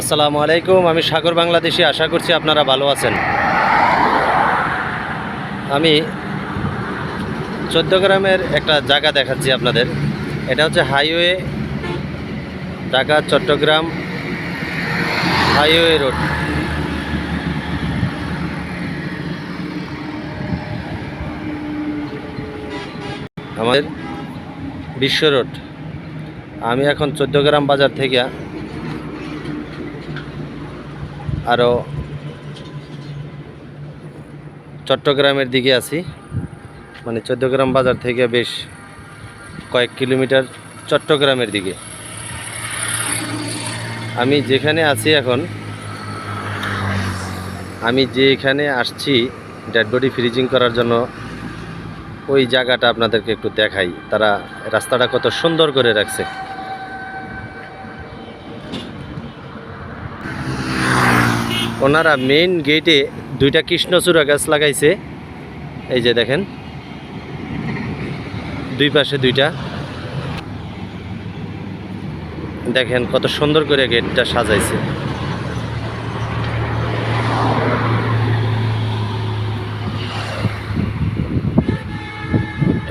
আসসালামু আলাইকুম, আমি সাগর বাংলাদেশি, আশা করছি আপনারা ভালো আছেন। আমি চোদ্দ গ্রামের একটা জায়গা দেখাচ্ছি আপনাদের। এটা হচ্ছে highway, Dhaka, Chattogram, highway road. আমাদের বিশ্ব রোড। আমি এখন চোদ্দ গ্রাম বাজার থেকে আরও চট্টগ্রামের দিকে আছি। মানে চোদ্দগ্রাম বাজার থেকে বেশ কয়েক কিলোমিটার চট্টগ্রামের দিকে। আমি যেখানে আছি এখন, আমি যেখানে আসছি ডেড বডি ফ্রিজিং করার জন্য, ওই জায়গাটা আপনাদেরকে একটু দেখাই। তারা রাস্তাটা কত সুন্দর করে রাখছে। ওনারা মেইন গেটে দুইটা কৃষ্ণচূড়া গাছ লাগাইছে। এই যে দেখেন। দুই পাশে দুইটা। দেখেন কত সুন্দর করে গেটটা সাজাইছে।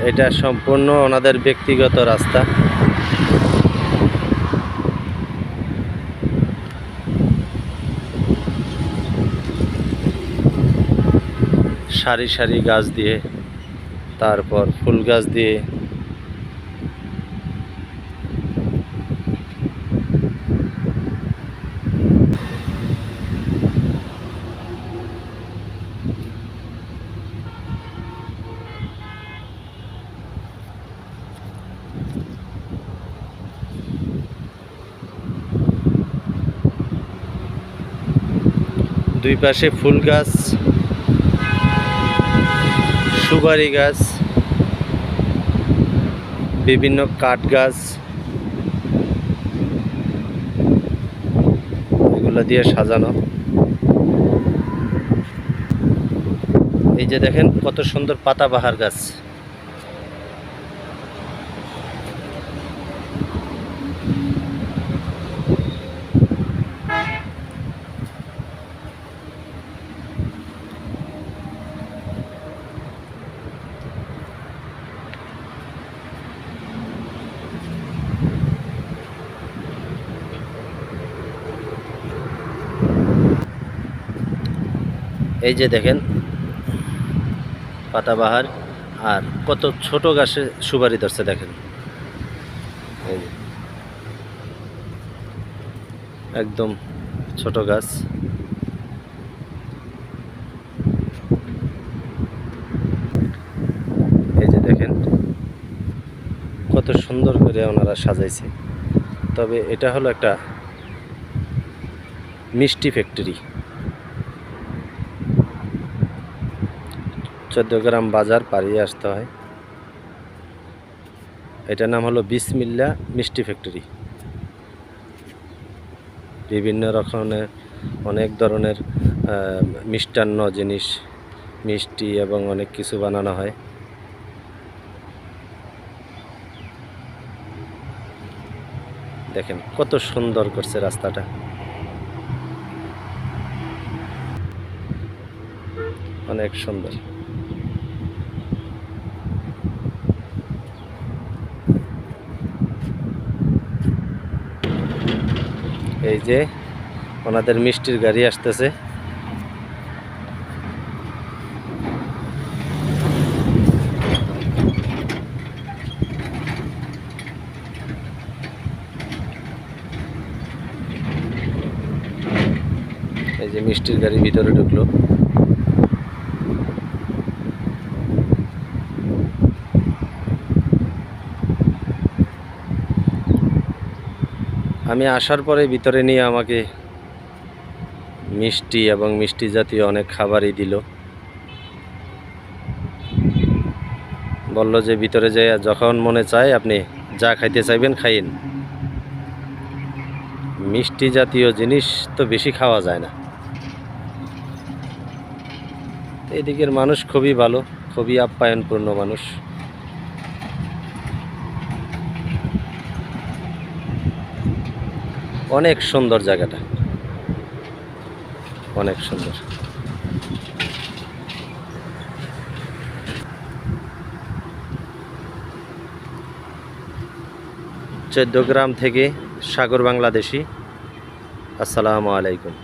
এটা সম্পূর্ণ ওনাদের ব্যক্তিগত রাস্তা। সারি সারি গাছ দিয়ে তারপর ফুল গাছ দিয়ে। দুই পাশে ফুল গাছ। সুপারি গাছ, বিভিন্ন কাঠ গাছ, এগুলো দিয়ে সাজানো। এই যে দেখেন কত সুন্দর পাতাবাহার গাছ। এই যে দেখেন, পাতাবাহার, আর কত ছোট গাছে সুপারি ধরছে, দেখেন। একদম ছোট গাছ। এই যে দেখেন, কত সুন্দর করে ওনারা সাজাইছে। তবে এটা হলো একটা মিষ্টি ফ্যাক্টরি চোদ্দগ্রাম বাজার পাড়িয়ে আসতে হয়। এটার নাম হলো বিসমিল্লা মিষ্টি ফ্যাক্টরি। বিভিন্ন রকমের, অনেক ধরনের মিষ্টান্ন জিনিস, মিষ্টি এবং অনেক কিছু বানানো হয়। দেখেন কত সুন্দর করছে রাস্তাটা। অনেক সুন্দর। এই যে ওনাদের মিষ্টির গাড়ি আসতেছে। এই যে মিষ্টির গাড়ি ভিতরে ঢুকলো। আমি আসার পরে ভিতরে নিয়ে আমাকে মিষ্টি এবং মিষ্টি জাতীয় অনেক খাবারই দিল। বলল যে ভিতরে যে যখন মনে চায় আপনি যা খাইতে চাইবেন খাইন মিষ্টি জাতীয় জিনিস তো বেশি খাওয়া যায় না। এদিকের মানুষ খুবই ভালো, খুবই আপ্যায়নপূর্ণ মানুষ। অনেক সুন্দর জায়গাটা। অনেক সুন্দর। চোদ্দ গ্রাম থেকে সাগর বাংলাদেশি। আসসালামু আলাইকুম।